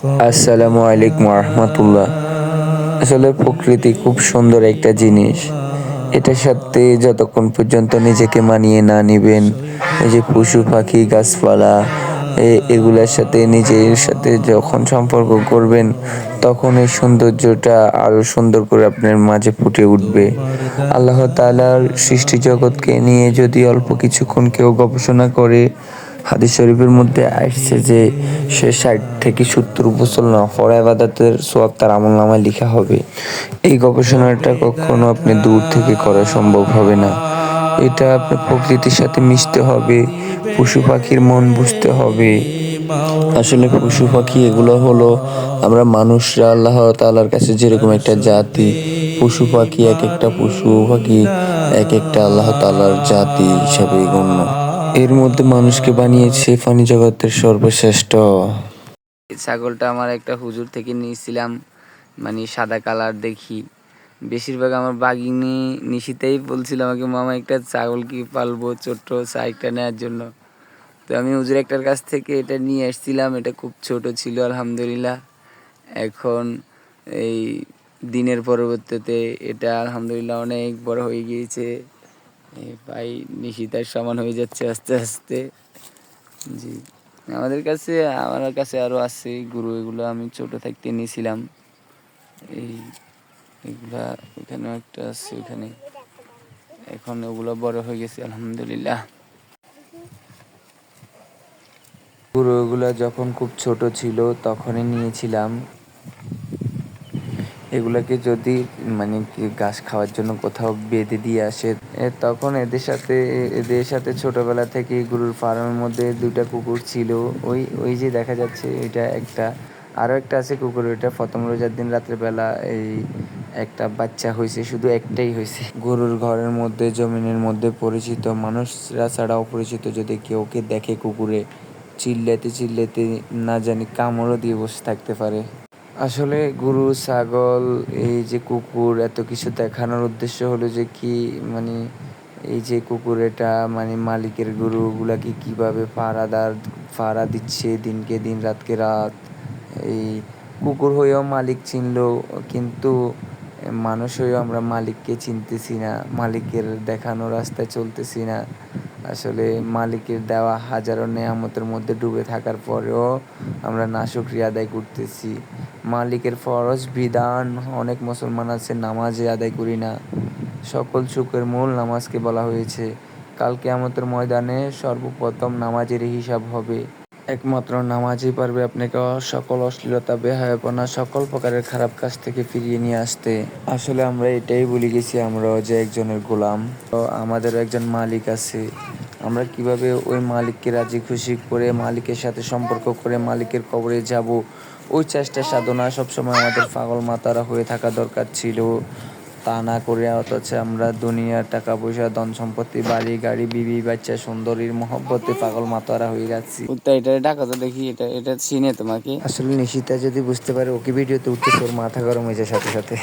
আসসালামু আলাইকুম রহমতুল্লাহ আসলে প্রকৃতি খুব সুন্দর একটা জিনিস। এটার সাথে যতক্ষণ পর্যন্ত নিজেকে মানিয়ে না নিবেন, এই যে পশু পাখি, গাছপালা এগুলোর সাথে নিজের সাথে যখন সম্পর্ক করবেন, তখন এই সৌন্দর্যটা আরও সুন্দর করে আপনার মাঝে ফুটে উঠবে। আল্লাহ তালার সৃষ্টি জগৎকে নিয়ে যদি অল্প কিছুক্ষণ কেউ গবেষণা করে হাদিস শরীফের মধ্যে আসছে যে সে ষাট থেকে সত্তর বছর না হর আবাদাতের সোয়াব তার আমল নামায় লেখা হবে। এই গবেষণাটা কখনো আপনি দূর থেকে করা সম্ভব হবে না। এটা আপনার প্রকৃতির সাথে মিশতে হবে, পশু পাখির মন বুঝতে হবে। আসলে পশু পাখি এগুলো হলো আমরা মানুষরা আল্লাহ তালার কাছে যেরকম একটা জাতি, পশু পাখি এক একটা পশু পাখি এক একটা আল্লাহ তালার জাতি হিসাবে গণ্য। এর মধ্যে মানুষকে বানিয়েছে ফানি জগতের সর্বশ্রেষ্ঠ। ছাগলটা আমার একটা হুজুর থেকে নিয়েছিলাম মানে সাদা কালার দেখি। বেশিরভাগ আমার বাগিনি নিশিতেই বলছিল আমাকে, মামা, একটা ছাগল কি পালবো? ছোট্ট সাইকটা নেওয়ার জন্য। তো আমি হুজুর একটার কাছ থেকে এটা নিয়ে এসেছিলাম এটা খুব ছোট ছিল, আলহামদুলিল্লাহ। এখন এই দিনের পরবর্তীতে এটা, আলহামদুলিল্লাহ, অনেক বড় হয়ে গিয়েছে। ভাই নিশিতার সমান হয়ে যাচ্ছে আস্তে আস্তে। জি। আমাদের কাছে আমার কাছে আরও আছে গুরু, এগুলো আমি ছোট থাকতে নিয়েছিলাম। এই, এগুলা ওখানেও একটা আছে ওখানে এখন ওগুলো বড় হয়ে গেছে, আলহামদুলিল্লাহ। গুরু গুঁড়োগুলো যখন খুব ছোট ছিল, তখনই নিয়েছিলাম। এগুলাকে যদি মানে কি ঘাস খাওয়ার জন্য কোথাও বেঁধে দিয়ে আসে তখন এদের সাথে এদের সাথে ছোটবেলা থেকে গরুর ফার্মের মধ্যে দুইটা কুকুর ছিল। ওই ওই যে দেখা যাচ্ছে এটা একটা, আরও একটা আছে কুকুর, ওইটা প্রথম রোজার দিন রাত্রেবেলা এই একটা বাচ্চা হয়েছে শুধু একটাই হয়েছে গরুর ঘরের মধ্যে, জমিনের মধ্যে পরিচিত মানুষরা ছাড়া অপরিচিত যদি কেউকে দেখে কুকুরে চিল্লাতে চিল্লাতে না জানি কামড়ও দিয়ে বসে থাকতে পারে। আসলে গরু, ছাগল, এই যে কুকুর, এত কিছু দেখানোর উদ্দেশ্য হলো যে কি মানে এই যে কুকুর এটা মানে মালিকের গরুগুলাকে কীভাবে ফাড়াদার ফাড়া দিচ্ছে দিনকে দিন, রাতকে রাত? এই কুকুর হয়েও মালিক চিনল, কিন্তু মানুষ হয়েও আমরা মালিককে চিনতেছি না, মালিকের দেখানো রাস্তায় চলতেছি না। আসলে মালিকের দেওয়া হাজারো নেয়ামতের মধ্যে ডুবে থাকার পরেও আমরা নাশকরিয়া আদায় করতেছি। মালিকের ফরজ বিধান, অনেক মুসলমান আছে নামাজে আদায় করি না। সকল সুখের মূল নামাজকে বলা হয়েছে। কালকে আমাদের ময়দানে সর্বপ্রথম নামাজের হিসাব হবে। একমাত্র নামাজই পারবে আপনাকে সকল অশ্লীলতা, বেহায়াপনা, সকল প্রকারের খারাপ কাজ থেকে ফিরিয়ে নিয়ে আসতে। আসলে আমরা এটাই বলে গেছি, আমরা যে একজনের গোলাম। তো আমাদেরও একজন মালিক আছে। আমরা কীভাবে ওই মালিককে রাজি, খুশি করে মালিকের সাথে সম্পর্ক করে মালিকের কবরে যাব? ওই চেষ্টা সাধনা সবসময় আমাদের পাগল মাতারা হয়ে থাকা দরকার ছিল। তা না করে অথচ আমরা দুনিয়ার টাকা পয়সা ধন সম্পত্তি বাড়ি গাড়ি বিবি বাচ্চা সুন্দরীর মহব্বতে পাগল মাতারা হয়ে যাচ্ছি। উত্তর এটা ডাকা তো দেখি এটা এটা চিনে তোমাকে। আসলে নিশিতা যদি বুঝতে পারে ওকে ভিডিওতে উঠতে তোর মাথা গরম হয়েছে সাথে সাথে।